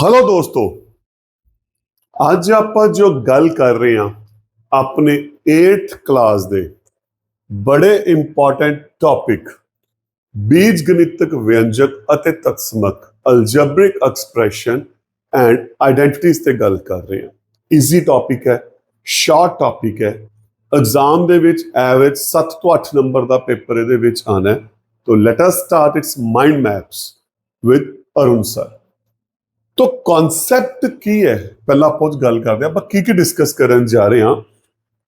Hello ਦੋਸਤੋ, ਅੱਜ ਆਪਾਂ ਜੋ ਗੱਲ ਕਰ ਰਹੇ ਹਾਂ ਆਪਣੇ 8th ਕਲਾਸ ਦੇ ਬੜੇ ਇੰਪੋਰਟੈਂਟ ਟੌਪਿਕ ਬੀਜ ਗਣਿਤਕ ਵਿਅੰਜਕ ਅਤੇ ਤਤਸਮਕ ਅਲਜਬਰਿਕ ਐਕਸਪ੍ਰੈਸ਼ਨ ਐਂਡ ਆਇਡੈਂਟੀਟੀਜ਼ ਤੇ ਗੱਲ ਕਰ ਰਹੇ ਹਾਂ। ਈਜ਼ੀ ਟੌਪਿਕ ਹੈ ਸ਼ਾਰਟ ਟੌਪਿਕ ਹੈ। ਐਗਜ਼ਾਮ ਦੇ ਵਿੱਚ ਐਵਰੇਜ 7 ਤੋਂ 8 ਨੰਬਰ ਦਾ ਪੇਪਰ ਇਹਦੇ ਵਿੱਚ ਆਣਾ ਹੈ। ਤੋ let us start it's mind maps with Arun sir ਤੋ ਕਨਸੈਪਟ ਕੀ ਹੈ? ਪਹਿਲਾਂ ਆਪਾਂ ਗੱਲ ਕਰਦੇ ਹਾਂ। ਆਪਾਂ ਕੀ ਕੀ ਡਿਸਕਸ ਕਰਨ ਜਾ ਰਹੇ ਹਾਂ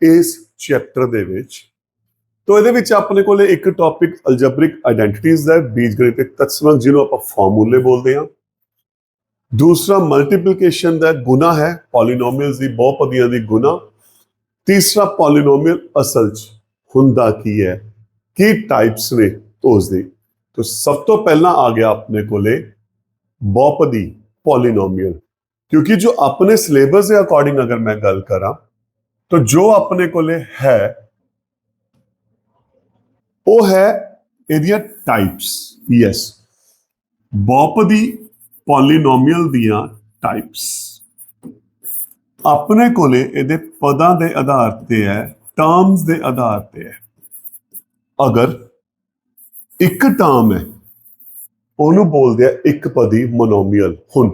ਇਸ ਚੈਪਟਰ ਦੇ ਵਿੱਚ? ਤੋ ਇਹਦੇ ਵਿੱਚ ਆਪਣੇ ਕੋਲੇ ਇੱਕ ਟੌਪਿਕ ਅਲਜਬਰਿਕ ਆਇਡੈਂਟੀਟੀਜ਼ ਦਾ ਹੈ, ਬੀਜਗਣਿਤਕ ਤਤਸਮਕ ਜਿਹਨੂੰ ਆਪਾਂ ਫਾਰਮੂਲੇ ਬੋਲਦੇ ਹਾਂ। ਦੂਸਰਾ ਮਲਟੀਪਲੀਕੇਸ਼ਨ ਦਾ ਗੁਣਾ ਹੈ ਪੋਲੀਨੋਮੀਅਲਸ ਦੀ ਬਹੁਪਦੀਆਂ ਦੀ ਗੁਣਾ। ਤੀਸਰਾ ਪੋਲੀਨੋਮੀਅਲ ਅਸਲ ਚ ਹੁੰਦਾ ਕੀ ਹੈ? ਕੀ ਟਾਈਪਸ ਨੇ ਉਸ ਦੇ? ਤੋ ਸਭ ਤੋਂ ਪਹਿਲਾਂ ਆ ਗਿਆ ਆਪਣੇ ਕੋਲੇ ਬਹੁਪਦੀ ਪੋਲੀਨੋਮੀਅਲ ਕਿਉਂਕਿ ਜੋ ਆਪਣੇ ਸਿਲੇਬਸ ਦੇ ਅਕੋਰਡਿੰਗ ਅਗਰ ਮੈਂ ਗੱਲ ਕਰਾਂ, ਤਾਂ ਜੋ ਆਪਣੇ ਕੋਲੇ ਹੈ, ਉਹ ਹੈ ਇਹਦੀਆਂ ਟਾਈਪਸ ਯੈਸ ਬਹੁਪਦੀ ਪੋਲੀਨੋਮੀਅਲ ਦੀਆਂ ਟਾਈਪਸ ਆਪਣੇ ਕੋਲੇ ਇਹਦੇ ਪਦਾਂ ਦੇ ਆਧਾਰ ਤੇ ਹੈ ਟਰਮਸ ਦੇ ਆਧਾਰ ਤੇ ਹੈ। ਅਗਰ ਇੱਕ ਟਰਮ ਹੈ ਉਹਨੂੰ ਬੋਲਦੇ ਆ ਇੱਕ ਪਦੀ ਮੋਨੋਮੀਅਲ। ਹੁਣ,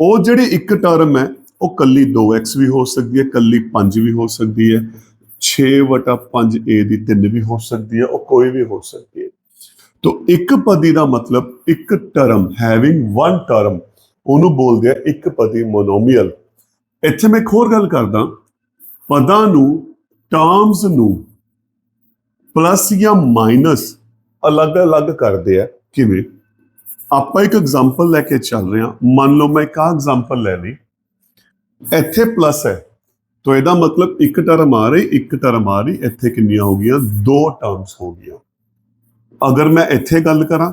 ਉਹ ਜਿਹੜੀ ਇੱਕ ਟਰਮ ਹੈ, ਉਹ ਕੱਲੀ 2x ਵੀ ਹੋ ਸਕਦੀ ਹੈ, ਕੱਲੀ 5 ਵੀ ਹੋ ਸਕਦੀ ਹੈ 6/5 a ਦੀ 3 ਵੀ ਹੋ ਸਕਦੀ ਹੈ, ਉਹ ਕੋਈ ਵੀ ਹੋ ਸਕਦੀ ਹੈ। ਤੋ ਇੱਕ ਪਦੀ ਦਾ ਮਤਲਬ ਇੱਕ ਟਰਮ ਹੈਵਿੰਗ ਵਨ ਟਰਮ ਉਹਨੂੰ ਬੋਲਦੇ ਆ ਇੱਕ ਪਦੀ ਮੋਨੋਮੀਅਲ। ਇੱਥੇ ਮੈਂ ਇੱਕ ਹੋਰ ਗੱਲ ਕਰਦਾ, ਪਦਾਂ ਨੂੰ ਟਰਮਸ ਨੂੰ ਪਲੱਸ ਜਾਂ ਮਾਈਨਸ ਅਲੱਗ-ਅਲੱਗ ਕਰਦੇ ਆ, ਕਿਵੇਂ? ਆਪਾਂ ਇੱਕ ਐਗਜ਼ਾਮਪਲ ਲੈ ਕੇ ਚੱਲ ਰਹੇ ਹਾਂ। ਮੰਨ ਲਓ ਮੈਂ ਇੱਕ ਆ ਐਗਜ਼ਾਮਪਲ ਲੈ ਲਈ। ਇੱਥੇ ਪਲੱਸ ਹੈ। ਤਾਂ ਇਹਦਾ ਮਤਲਬ ਇੱਕ ਟਰਮ ਆ ਰਹੀ, ਇੱਕ ਟਰਮ ਆ ਰਹੀ। ਇੱਥੇ ਕਿੰਨੀਆਂ ਹੋ ਗਈਆਂ? ਦੋ ਟਰਮਸ ਹੋ ਗਈਆਂ। ਅਗਰ ਮੈਂ ਇੱਥੇ ਗੱਲ ਕਰਾਂ,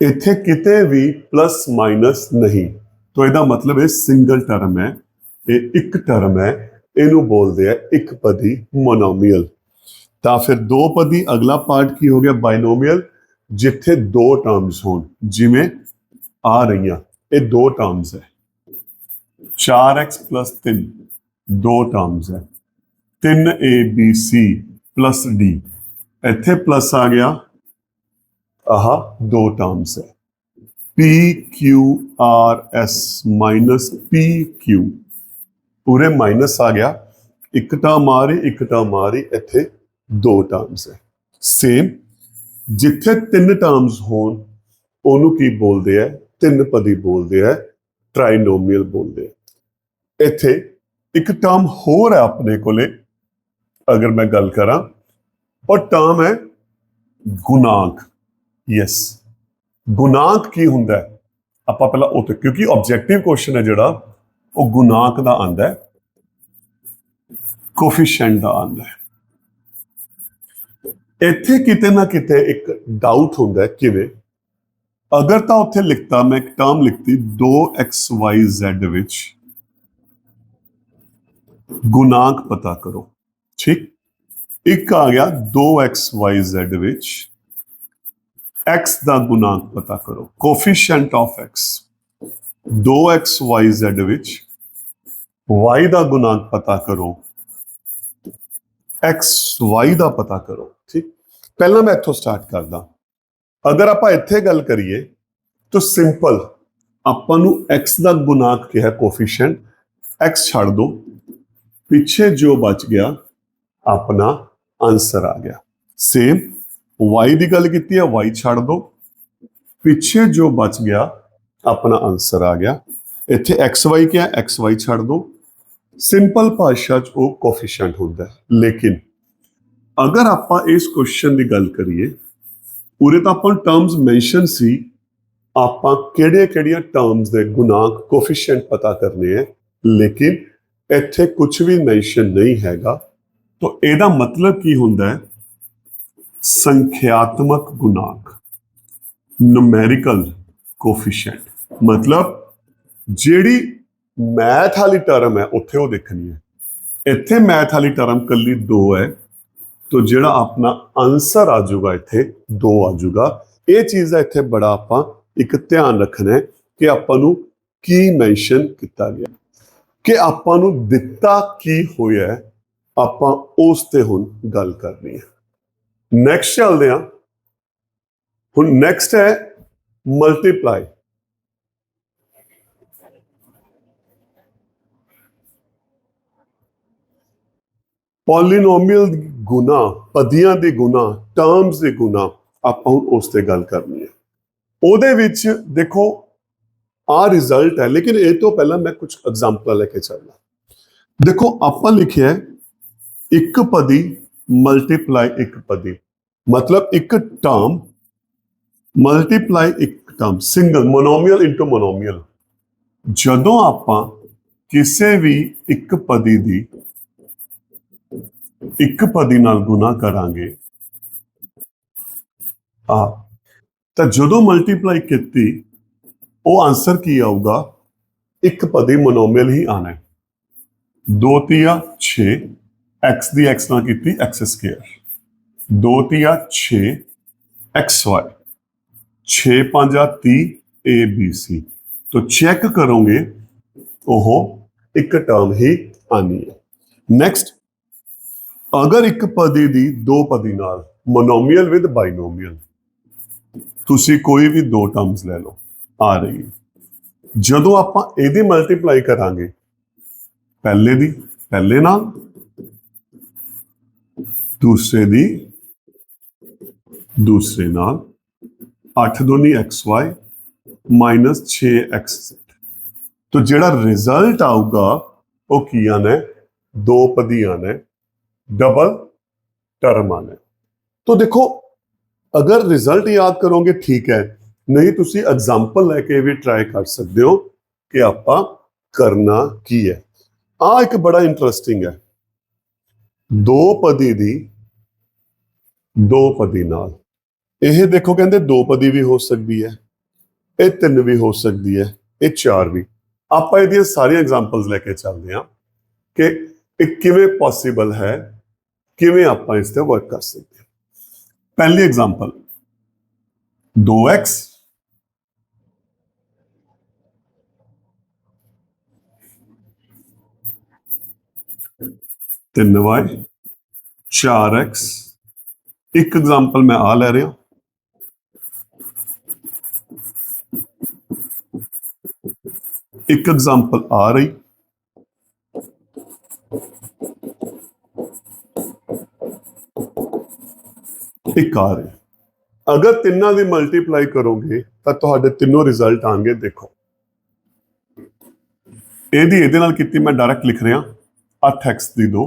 ਇੱਥੇ ਕਿਤੇ ਵੀ ਪਲੱਸ ਮਾਈਨਸ ਨਹੀਂ। ਤਾਂ ਇਹਦਾ ਮਤਲਬ ਇਹ ਸਿੰਗਲ ਟਰਮ ਹੈ। ਇਹ ਇੱਕ ਟਰਮ ਹੈ। ਇਹਨੂੰ ਬੋਲਦੇ ਆ ਇੱਕ ਪਦੀ ਮੋਨੋਮੀਅਲ ਤਾਂ ਫਿਰ ਦੋ ਪਦੀ, ਅਗਲਾ ਪਾਰਟ ਕੀ ਹੋ ਗਿਆ? ਬਾਈਨੋਮੀਅਲ ਜਿੱਥੇ ਦੋ ਟਰਮਸ ਹੋਣ ਜਿਵੇਂ ਆ ਰਹੀਆਂ ਇਹ ਦੋ ਟਰਮਸ ਹੈ 4x 3 ਦੋ ਟਰਮਸ ਹੈ 3abc d ਇੱਥੇ ਪਲੱਸ ਆ ਗਿਆ ਆਹ ਦੋ ਟਰਮਸ ਹੈ pqrs pq ਪੂਰੇ ਮਾਈਨਸ ਆ ਗਿਆ ਇੱਕ ਟਰਮ ਆ ਰਹੀ ਇੱਕ ਟਰਮ ਆ ਰਹੀ ਇੱਥੇ ਦੋ ਟਰਮਸ ਹੈ ਸੇਮ ਜਿੱਥੇ ਤਿੰਨ ਟਰਮਸ ਹੋਣ, ਉਹਨੂੰ ਕੀ ਬੋਲਦੇ ਆ? ਤਿੰਨ ਪਦੀ ਬੋਲਦੇ ਆ ਟ੍ਰਾਈਨੋਮੀਅਲ ਬੋਲਦੇ ਆ। ਇੱਥੇ ਇੱਕ ਟਰਮ ਹੋਰ ਹੈ ਆਪਣੇ ਕੋਲੇ, ਅਗਰ ਮੈਂ ਗੱਲ ਕਰਾਂ, ਉਹ ਟਰਮ ਹੈ ਗੁਣਾਂਕ। ਯੈਸ ਗੁਣਾਂਕ ਕੀ ਹੁੰਦਾ ਹੈ? ਆਪਾਂ ਪਹਿਲਾਂ ਉਹ ਤੇ, ਕਿਉਂਕਿ ਆਬਜੈਕਟਿਵ ਕੁਐਸਚਨ ਹੈ ਜਿਹੜਾ, ਉਹ ਗੁਣਾਂਕ ਦਾ ਆਂਦਾ ਹੈ ਕੋਫੀਸ਼ੀਐਂਟ ਦਾ ਆਂਦਾ ਹੈ। ਇੱਥੇ ਕਿਤੇ ਨਾ ਕਿਤੇ ਇੱਕ ਡਾਊਟ ਹੁੰਦਾ ਹੈ, ਕਿਵੇਂ? ਅਗਰ ਤਾਂ ਉੱਥੇ ਲਿਖਤਾ, ਮੈਂ ਇੱਕ ਟਰਮ ਲਿਖਤੀ 2xyz ਵਿੱਚ ਗੁਣਾਂਕ ਪਤਾ ਕਰੋ। ਠੀਕ? ਇੱਕ ਆ ਗਿਆ 2xyz ਵਿੱਚ, x ਦਾ ਗੁਣਾਂਕ ਪਤਾ ਕਰੋ। ਕੋਫੀਸ਼ੀਐਂਟ ਆਫ x 2xyz ਵਿੱਚ, y ਦਾ ਗੁਣਾਂਕ ਪਤਾ ਕਰੋ। X, y ਦਾ ਪਤਾ ਕਰੋ। ਠੀਕ ਪਹਿਲਾਂ ਮੈਂ ਇੱਥੋਂ ਸਟਾਰਟ ਕਰਦਾ। ਅਗਰ ਆਪਾਂ ਇੱਥੇ ਗੱਲ ਕਰੀਏ, ਤਾਂ ਸਿੰਪਲ ਆਪਾਂ ਨੂੰ x ਦਾ ਗੁਣਾਂਕ ਕਿਹਾ ਕੋਫੀਸ਼ੀਐਂਟ x ਛੱਡ ਦੋ, ਪਿੱਛੇ ਜੋ ਬਚ ਗਿਆ, ਆਪਣਾ ਆਨਸਰ ਆ ਗਿਆ। ਸੇਮ y ਦੀ ਗੱਲ ਕੀਤੀ ਹੈ, y ਛੱਡ ਦੋ, ਪਿੱਛੇ ਜੋ ਬਚ ਗਿਆ, ਆਪਣਾ ਆਨਸਰ ਆ ਗਿਆ। ਇੱਥੇ xy ਕਿਹਾ, xy ਛੱਡ ਦੋ। ਸਿੰਪਲ ਭਾਸ਼ਾ ਚ ਉਹ ਕੋਫੀਸ਼ੀਐਂਟ ਹੁੰਦਾ ਹੈ। ਲੇਕਿਨ ਅਗਰ ਆਪਾਂ ਇਸ ਕੁਐਸਚਨ ਦੀ ਗੱਲ ਕਰੀਏ, ਉਰੇ ਤਾਂ ਆਪਾਂ ਟਰਮਸ ਮੈਂਸ਼ਨ ਸੀ, ਆਪਾਂ ਕਿਹੜੇ ਕਿਹੜੀਆਂ ਟਰਮਸ ਦੇ ਗੁਣਾਂਕ ਕੋਫੀਸ਼ੀਐਂਟ ਪਤਾ ਕਰਨੇ ਹੈ, ਲੇਕਿਨ ਇੱਥੇ ਕੁਝ ਵੀ ਮੈਂਸ਼ਨ ਨਹੀਂ ਹੈਗਾ। ਤਾਂ ਇਹਦਾ ਮਤਲਬ ਕੀ ਹੁੰਦਾ ਹੈ? ਸੰਖਿਆਤਮਕ ਗੁਣਾਂਕ ਨੂਮੈਰੀਕਲ ਕੋਫੀਸ਼ੀਐਂਟ ਮਤਲਬ ਜਿਹੜੀ ਮੈਥ ਵਾਲੀ ਟਰਮ ਹੈ, ਉੱਥੇ ਉਹ ਦੇਖਣੀ ਹੈ। ਇੱਥੇ ਮੈਥ ਵਾਲੀ ਟਰਮ ਕੱਲੀ 2 ਹੈ। ਤੋ ਜਿਹੜਾ ਆਪਣਾ ਆਨਸਰ ਆ ਜਾਊਗਾ ਇੱਥੇ 2 ਆ ਜਾਊਗਾ। ਇਹ ਚੀਜ਼ ਦਾ ਇੱਥੇ ਬੜਾ ਆਪਾਂ ਇੱਕ ਧਿਆਨ ਰੱਖਣਾ ਹੈ ਕਿ ਆਪਾਂ ਨੂੰ ਕੀ ਮੈਂਸ਼ਨ ਕੀਤਾ ਗਿਆ। ਕਿ ਆਪਾਂ ਨੂੰ ਦਿੱਤਾ ਕੀ ਹੋਇਆ ਆਪਾਂ ਉਸ ਤੇ ਹੁਣ ਗੱਲ ਕਰਨੀ ਹੈ। ਨੈਕਸਟ ਚੱਲਦੇ ਹਾਂ। ਹੁਣ ਨੈਕਸਟ ਹੈ ਮਲਟੀਪਲਾਈ ਪੋਲੀਨੋਮੀਅਲ ਗੁਣਾ, ਪਦੀਆਂ ਦੇ ਗੁਣਾ ਟਰਮਸ ਦੇ ਗੁਣਾ ਆਪਾਂ ਹੁਣ ਉਸ ਤੇ ਗੱਲ ਕਰਨੀ ਹੈ। ਉਹਦੇ ਵਿੱਚ ਦੇਖੋ ਆ ਰਿਜ਼ਲਟ ਹੈ, ਲੇਕਿਨ ਇਹ ਤੋਂ ਪਹਿਲਾਂ ਮੈਂ ਕੁਝ ਐਗਜ਼ਾਮਪਲ ਲੈ ਕੇ ਚੱਲਣਾ ਦੇਖੋ, ਆਪਾਂ ਲਿਖਿਆ ਇੱਕ ਪਦੀ ਮਲਟੀਪਲਾਈ ਇੱਕ ਪਦੀ। ਮਤਲਬ ਇੱਕ ਟਰਮ ਮਲਟੀਪਲਾਈ ਇੱਕ term single monomial into monomial ਜਦੋਂ ਆਪਾਂ ਕਿਸੇ ਵੀ ਇੱਕ ਪਦੀ ਦੀ ਇੱਕ ਪਦੀ ਨਾਲ ਗੁਣਾ ਕਰਾਂਗੇ। ਆ, ਤਾਂ ਜਦੋਂ ਮਲਟੀਪਲਾਈ ਕੀਤੀ, ਉਹ ਆਨਸਰ ਕੀ ਆਊਗਾ? ਇੱਕ ਪਦੀ ਮੋਨੋਮੀਅਲ ਹੀ ਆਣਾ ਹੈ। 2 ਤੀਆ 6 x ਦੀ x ਨਾਲ ਕੀਤੀ x ਸਕੁਅਰ 2 ਤੀਆ 6 xy 6 5 30 abc तो ਚੈੱਕ ਕਰੋਗੇ, ਉਹ ਇੱਕ ਟਰਮ ਹੀ ਆਣੀ ਹੈ। ਨੈਕਸਟ ਅਗਰ ਇੱਕ ਪਦੀ ਦੀ ਦੋ ਪਦੀ ਨਾਲ ਮੋਨੋਮੀਅਲ ਵਿਦ ਬਾਈਨੋਮੀਅਲ ਤੁਸੀਂ ਕੋਈ ਵੀ ਦੋ ਟਰਮਸ ਲੈ ਲਓ, ਆ ਰਹੀ ਜਦੋਂ ਆਪਾਂ ਇਹਦੀ ਮਲਟੀਪਲਾਈ ਕਰਾਂਗੇ, ਪਹਿਲੇ ਦੀ, ਪਹਿਲੇ ਨਾਲ, ਦੂਸਰੇ ਦੀ, ਦੂਸਰੇ ਨਾਲ 8 ਦੂਨੀ xy 6x ਤੋ ਜਿਹੜਾ ਰਿਜ਼ਲਟ ਆਊਗਾ, ਉਹ ਕੀ ਆਣਾ ਹੈ ਦੋ ਪਦੀਆਂ ਨੇ। ਹੈ ਡਬਲ ਟਰਮ ਆਣਾ ਹੈ। ਤੋ ਦੇਖੋ, ਅਗਰ ਰਿਜ਼ਲਟ ਯਾਦ ਕਰੋਗੇ, ਠੀਕ ਹੈ। ਨਹੀਂ, ਤੁਸੀਂ ਐਗਜ਼ਾਮਪਲ ਲੈ ਕੇ ਵੀ ਟਰਾਈ ਕਰ ਸਕਦੇ ਹੋ ਕਿ ਆਪਾਂ ਕਰਨਾ ਕੀ ਹੈ। ਆ ਇੱਕ ਬੜਾ ਇੰਟਰਸਟਿੰਗ ਹੈ। ਦੋ ਪਦੀ ਦੀ, ਦੋ ਪਦੀ ਨਾਲ। ਇਹ ਦੇਖੋ, ਕਹਿੰਦੇ ਦੋ ਪਦੀ ਵੀ ਹੋ ਸਕਦੀ ਹੈ, ਇਹ ਤਿੰਨ ਵੀ ਹੋ ਸਕਦੀ ਹੈ, ਇਹ ਚਾਰ ਵੀ। ਆਪਾਂ ਇਹਦੀਆਂ ਸਾਰੀਆਂ ਐਗਜ਼ਾਮਪਲਸ ਲੈ ਕੇ ਚੱਲਦੇ ਹਾਂ ਕਿ ਇਹ ਕਿਵੇਂ ਪੋਸੀਬਲ ਹੈ। ਕਿਵੇਂ ਆਪਾਂ ਇਸ ਤੇ ਵਰਕ ਕਰ ਸਕਦੇ ਹਾਂ ਪਹਿਲੀ ਐਗਜ਼ਾਮਪਲ 2x ਤਿੰਨ y 4x ਇੱਕ ਐਗਜ਼ਾਮਪਲ ਮੈਂ ਆ ਲੈ ਰਿਹਾ ਇੱਕ ਐਗਜ਼ਾਮਪਲ ਆ ਰਹੀ ਇੱਕ ਆ ਰਹੀ। ਅਗਰ ਤਿੰਨਾਂ ਦੀ ਮਲਟੀਪਲਾਈ ਕਰੋਗੇ, ਤਾਂ ਤੁਹਾਡੇ ਤਿੰਨੋਂ ਰਿਜ਼ਲਟ ਆਣਗੇ ਦੇਖੋ। ਇਹਦੀ ਇਹਦੇ ਨਾਲ ਕੀਤੀ ਮੈਂ ਡਾਇਰੈਕਟ ਲਿਖ ਰਿਹਾ। 8x ਦੀ 2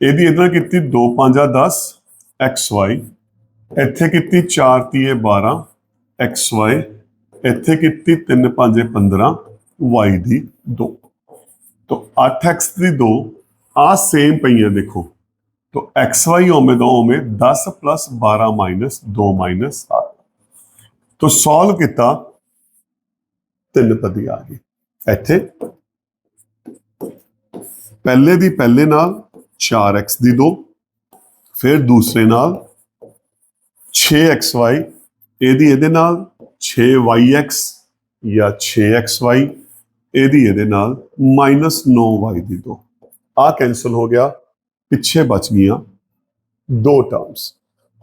ਇਹਦੀ ਇਹਦੇ ਨਾਲ ਕੀਤੀ 2 5 10 xy ਇੱਥੇ ਕੀਤੀ 4 ਤੀਏ 12 xy ਇੱਥੇ ਕੀਤੀ 3 5 15 y ਦੀ 2 ਤੋ 8x ਦੀ 2 ਆ ਸੇਮ ਪਈਆਂ ਦੇਖੋ। तो xy ओमे दो ओमे 10 प्लस 12 माइनस 2 माइनस 7 तो सॉल्व ਕੀਤਾ ਤਿੰਨ ਪਦੀ ਆ ਗਈ ਇੱਥੇ ਪਹਿਲੇ ਦੀ ਪਹਿਲੇ ਨਾਲ 4x ਦੀ 2 ਫਿਰ ਦੂਸਰੇ ਨਾਲ 6xy ਇਹਦੀ ਇਹਦੇ ਨਾਲ 6yx ਜਾਂ 6xy ਇਹਦੀ ਇਹਦੇ ਨਾਲ -9y ਦੀ 2 ਆ ਕੈਨਸਲ ਹੋ ਗਿਆ ਪਿੱਛੇ ਬਚ ਗਈਆਂ ਦੋ ਟਰਮਸ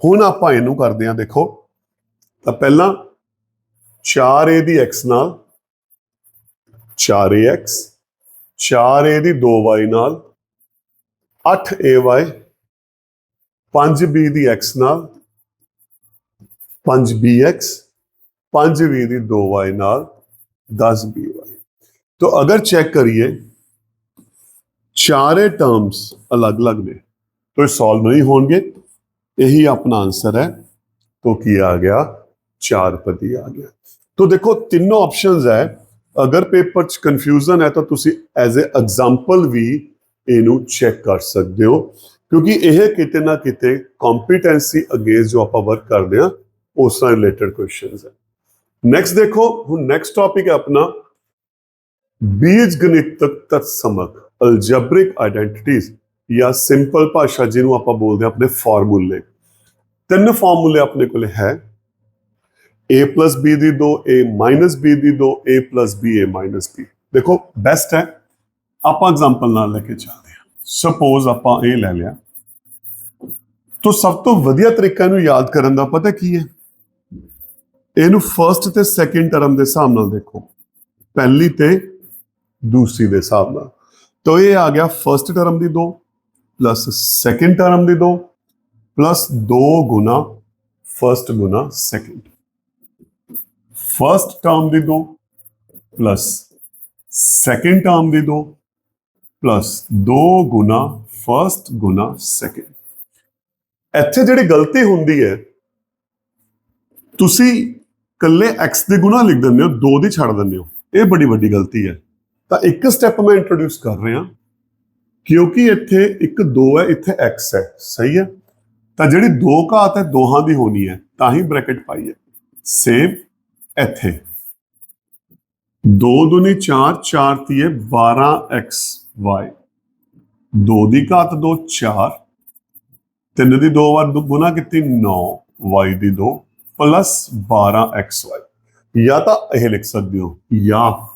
ਹੁਣ ਆਪਾਂ ਇਹਨੂੰ ਕਰਦੇ ਹਾਂ ਦੇਖੋ ਤਾਂ ਪਹਿਲਾਂ 4a ਦੀ x ਨਾਲ 4ax 4a ਦੀ 2y ਨਾਲ 8ay 5b ਦੀ x ਨਾਲ 5bx 5b ਦੀ 2y ਨਾਲ 10by तो अगर चेक करिए ਚਾਰੇ ਟਰਮਸ ਅਲੱਗ-ਅਲੱਗ ਨੇ। ਤੋ ਇਹ ਸੋਲਵ ਨਹੀਂ ਹੋਣਗੇ। ਇਹੀ ਆਪਣਾ ਆਨਸਰ ਹੈ। ਤੋ ਕੀ ਆ ਗਿਆ? ਚਾਰ ਪਤੀ ਆ ਗਿਆ। ਤੋ ਦੇਖੋ, ਤਿੰਨੋਂ ਆਪਸ਼ਨਸ ਹੈ। ਅਗਰ ਪੇਪਰ 'ਚ ਕਨਫਿਊਜ਼ਨ ਹੈ ਤਾਂ ਤੁਸੀਂ ਐਜ਼ ਅ ਐਗਜ਼ਾਮਪਲ ਵੀ ਇਹਨੂੰ ਚੈੱਕ ਕਰ ਸਕਦੇ ਹੋ। ਕਿਉਂਕਿ ਇਹ ਕਿਤੇ ਨਾ ਕਿਤੇ ਕੰਪੀਟੈਂਸੀ ਅਗੇਂਸਟ ਜੋ ਆਪਾਂ ਵਰਕ ਕਰਦੇ ਆ ਉਸ ਨਾਲ ਰਿਲੇਟਡ ਕੁਐਸਚਨਸ ਹੈ। ਨੈਕਸਟ ਦੇਖੋ, ਹੁਣ ਨੈਕਸਟ ਟਾਪਿਕ ਹੈ ਆਪਣਾ ਬੀਜ ਗਣਿਤ ਤੱਕ ਤਤਸਮਕ। ਅਲਜਬਰਿਕ ਆਇਡੈਂਟੀਟੀਜ਼ ਜਾਂ ਸਿੰਪਲ ਭਾਸ਼ਾ ਜਿਹਨੂੰ ਆਪਾਂ ਬੋਲਦੇ ਆ ਆਪਣੇ ਫਾਰਮੂਲੇ ਤਿੰਨ ਫਾਰਮੂਲੇ ਆਪਣੇ ਕੋਲ ਹੈ। A b ਦੀ 2 a b ਦੀ 2 a b a b ਦੇਖੋ ਬੈਸਟ ਹੈ। ਆਪਾਂ ਐਗਜ਼ਾਮਪਲ ਨਾਲ ਲੈ ਕੇ ਚੱਲਦੇ ਹਾਂ। ਸਪੋਜ਼ ਆਪਾਂ ਇਹ ਲੈ ਲਿਆ। ਤੋਂ ਸਭ ਤੋਂ ਵਧੀਆ ਤਰੀਕਾ ਨੂੰ ਯਾਦ ਕਰਨ ਦਾ ਪਤਾ ਕੀ ਹੈ? ਇਹਨੂੰ ਫਰਸਟ ਤੇ ਸੈਕਿੰਡ ਟਰਮ ਦੇ ਹਿਸਾਬ ਨਾਲ ਦੇਖੋ। ਪਹਿਲੀ ਤੇ ਦੂਸਰੀ ਦੇ ਹਿਸਾਬ ਨਾਲ। ਤਾਂ ਇਹ ਆ ਗਿਆ ਫਰਸਟ ਟਰਮ ਦੀ 2 ਪਲੱਸ ਸੈਕਿੰਡ ਟਰਮ ਦੀ 2 ਪਲੱਸ 2 ਗੁਣਾ ਫਰਸਟ ਗੁਣਾ ਸੈਕਿੰਡ ਫਰਸਟ ਟਰਮ ਦੀ 2 ਪਲੱਸ ਸੈਕਿੰਡ ਟਰਮ ਦੀ 2 ਪਲੱਸ 2 ਗੁਣਾ ਫਰਸਟ ਗੁਣਾ ਸੈਕਿੰਡ ਇੱਥੇ ਜਿਹੜੀ ਗਲਤੀ ਹੁੰਦੀ ਹੈ ਤੁਸੀਂ ਕੱਲੇ x ਦੇ ਗੁਣਾ ਲਿਖ ਦਿੰਦੇ ਹੋ 2 ਦੀ ਛੱਡ ਦਿੰਦੇ ਹੋ ਇਹ ਬੜੀ ਵੱਡੀ ਗਲਤੀ ਹੈ ਤਾਂ ਇੱਕ ਸਟੈਪ ਮੈਂ ਇੰਟਰੋਡਿਊਸ ਕਰ ਰਿਹਾ, ਕਿਉਂਕਿ ਇੱਥੇ ਇੱਕ 2 ਹੈ, ਇੱਥੇ x ਹੈ, ਸਹੀ ਹੈ? ਤਾਂ ਜਿਹੜੀ 2 ਘਾਤ ਹੈ, ਦੋਹਾਂ ਦੀ ਹੋਣੀ ਹੈ, ਤਾਂ ਹੀ ਬ੍ਰੈਕਟ ਪਾਈ ਹੈ। ਸੇਮ ਇੱਥੇ। 2 ਦੁਨੀ 4 4 ਤੀਏ 12x y 2 ਦੀ ਘਾਤ 2 4 3 ਦੀ 2 ਵਾਰ ਦੁ- ਗੁਣਾ ਕੀਤੀ 9 y ਦੀ 2 ਪਲੱਸ 12xy ਜਾਂ ਤਾਂ ਇਹ ਲਿਖ ਸਕਦੇ ਹੋ, ਜਾਂ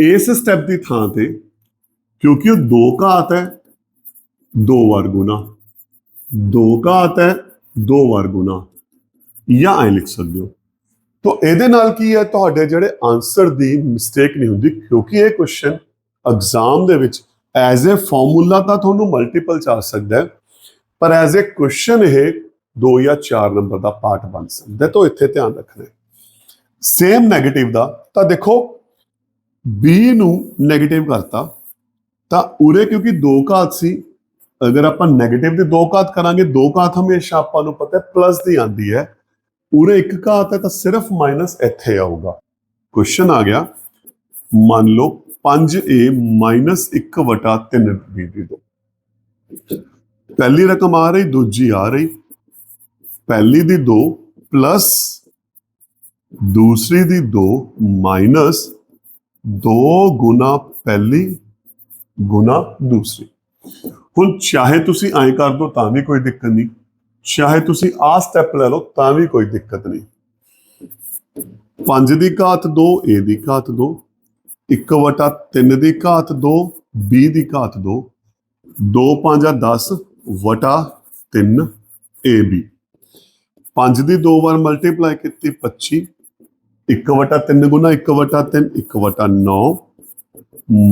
ਇਸ ਸਟੈਪ ਦੀ ਥਾਂ ਤੇ, ਕਿਉਂਕਿ ਉਹ ਦੋ ਘਾਤ ਹੈ, ਦੋ ਵਾਰ ਗੁਣਾ। ਦੋ ਘਾਤ ਹੈ, ਦੋ ਵਾਰ ਗੁਣਾ। ਜਾਂ ਐ ਲਿਖ ਸਕਦੇ ਹੋ। ਤਾਂ ਇਹਦੇ ਨਾਲ ਕੀ ਹੈ? ਤੁਹਾਡੇ ਜਿਹੜੇ ਆਨਸਰ ਦੀ ਮਿਸਟੇਕ ਨਹੀਂ ਹੁੰਦੀ, ਕਿਉਂਕਿ ਇਹ ਕੁਐਸਚਨ ਐਗਜ਼ਾਮ ਦੇ ਵਿੱਚ ਐਜ਼ ਅ ਫਾਰਮੂਲਾ ਤਾਂ ਤੁਹਾਨੂੰ ਮਲਟੀਪਲ ਚ ਆ ਸਕਦਾ ਪਰ ਐਜ਼ ਅ ਕੁਐਸਚਨ ਇਹ 2 ਜਾਂ 4 ਨੰਬਰ ਦਾ ਪਾਰਟ ਬਣ ਸਕਦਾ ਤਾਂ ਇੱਥੇ ਧਿਆਨ ਰੱਖਣਾ ਸੇਮ 네ਗੇਟਿਵ ਦਾ, ਤਾਂ ਦੇਖੋ b ਨੂੰ 네ਗੇਟਿਵ ਕਰਤਾ, ਤਾਂ ਉਰੇ ਕਿਉਂਕਿ ਦੋ ਘਾਤ ਸੀ, ਅਗਰ ਆਪਾਂ 네ਗੇਟਿਵ ਦੀ 2 ਘਾਤ ਕਰਾਂਗੇ, ਦੋ ਘਾਤ ਹਮੇਸ਼ਾ ਆਪਾਂ ਨੂੰ ਪਤਾ ਹੈ ਪਲੱਸ ਦੀ ਆਂਦੀ ਹੈ, ਉਰੇ ਇੱਕ ਘਾਤ ਹੈ ਤਾਂ ਸਿਰਫ ਮਾਈਨਸ ਇੱਥੇ ਆਊਗਾ। ਕੁਐਸਚਨ ਆ ਗਿਆ, ਮੰਨ ਲਓ 5a 1 ਵਟਾ 3 b ਦੀ 2 ਪਹਿਲੀ ਰਕਮ ਆ ਰਹੀ, ਦੂਜੀ ਆ ਰਹੀ, ਪਹਿਲੀ ਦੀ 2 ਪਲੱਸ ਦੂਸਰੀ ਦੀ 2 ਮਾਈਨਸ ਦੋ ਗੁਣਾ ਪਹਿਲੀ, ਗੁਣਾ ਦੂਸਰੀ। ਹੁਣ ਚਾਹੇ ਤੁਸੀਂ ਐਂ ਕਰ ਦੋ ਤਾਂ ਵੀ ਕੋਈ ਦਿੱਕਤ ਨਹੀਂ। ਚਾਹੇ ਤੁਸੀਂ ਆਹ ਸਟੈਪ ਲੈ ਲਓ ਤਾਂ ਵੀ ਕੋਈ ਦਿੱਕਤ ਨਹੀਂ। 5 ਦੀ ਘਾਤ 2 a ਦੀ ਘਾਤ 2 1 ਵਟਾ 3 ਦੀ ਘਾਤ 2 b ਦੀ ਘਾਤ 2 2 5 10 ਵਟਾ 3 ab 5 ਦੀ ਦੋ ਵਾਰ ਮਲਟੀਪਲਾਈ ਕੀਤੀ 25 1 ਵਟਾ 3 ਗੁਣਾ 1 ਵਟਾ 3 1 ਵਟਾ 9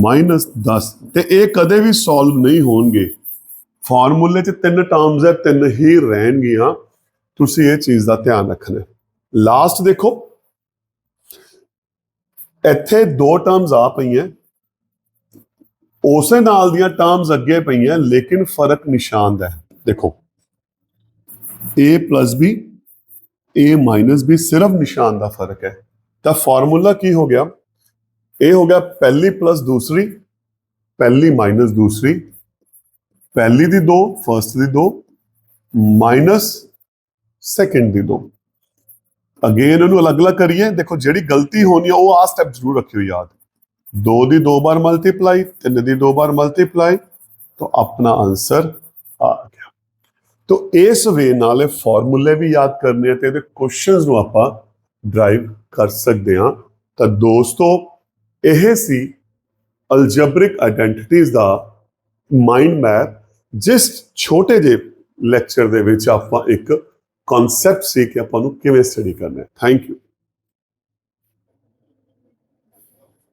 ਮਾਈਨਸ 10 ਤੇ ਇਹ ਕਦੇ ਵੀ ਸੋਲਵ ਨਹੀਂ ਹੋਣਗੇ। ਫਾਰਮੂਲੇ 'ਚ ਤਿੰਨ ਟਰਮਸ ਹੈ, ਤਿੰਨ ਹੀ ਰਹਿਣਗੀਆਂ। ਤੁਸੀਂ ਇਹ ਚੀਜ਼ ਦਾ ਧਿਆਨ ਰੱਖਣਾ ਲਾਸਟ ਦੇਖੋ। ਇੱਥੇ ਦੋ ਟਰਮਸ ਆ ਪਈਆਂ। ਉਸੇ ਨਾਲ ਦੀਆਂ ਟਰਮਸ ਅੱਗੇ ਪਈਆਂ, ਲੇਕਿਨ ਫ਼ਰਕ ਨਿਸ਼ਾਨ ਦਾ ਹੈ। ਦੇਖੋ। A b a b ਸਿਰਫ ਨਿਸ਼ਾਨ ਦਾ ਫ਼ਰਕ ਹੈ। ਤਾਂ ਫਾਰਮੂਲਾ ਕੀ ਹੋ ਗਿਆ? ਇਹ ਹੋ ਗਿਆ ਪਹਿਲੀ ਪਲੱਸ ਦੂਸਰੀ, ਪਹਿਲੀ ਮਾਈਨਸ ਦੂਸਰੀ, ਪਹਿਲੀ ਦੀ 2 ਫਰਸਟ ਦੀ 2 ਮਾਈਨਸ ਸੈਕੰਡ ਦੀ 2 ਅਗੇਨ ਉਹਨੂੰ ਅਲੱਗ-ਅਲੱਗ ਕਰੀਏ। ਦੇਖੋ, ਜਿਹੜੀ ਗਲਤੀ ਹੋਣੀ ਹੈ ਉਹ ਆ ਸਟੈਪ ਜ਼ਰੂਰ ਰੱਖਿਓ ਯਾਦ। 2 ਦੀ 2 ਵਾਰ ਮਲਟੀਪਲਾਈ 3 ਦੀ 2 ਵਾਰ ਮਲਟੀਪਲਾਈ ਤਾਂ ਆਪਣਾ ਆਨਸਰ ਆ ਗਿਆ। ਤਾਂ ਇਸ ਵੇ ਨਾਲ ਇਹ ਫਾਰਮੂਲੇ ਵੀ ਯਾਦ ਕਰਨੇ ਤੇ ਇਹਦੇ ਕੁਐਸਚਨਸ ਨੂੰ ਆਪਾਂ ਡਰਾਈਵ ਕਰ ਸਕਦੇ ਹਾਂ। ਤਾਂ ਦੋਸਤੋ, ਇਹ ਸੀ ਅਲਜਬਰਿਕ ਆਇਡੈਂਟੀਟੀਜ਼ ਦਾ ਮਾਈਂਡ ਮੈਪ। ਜਿਸ ਛੋਟੇ ਜਿਹੇ ਲੈਕਚਰ ਦੇ ਵਿੱਚ ਆਪਾਂ ਇੱਕ ਕਨਸੈਪਟ ਸੀ ਕਿ ਆਪਾਂ ਨੂੰ ਕਿਵੇਂ ਸਟੱਡੀ ਕਰਨਾ ਹੈ। Thank you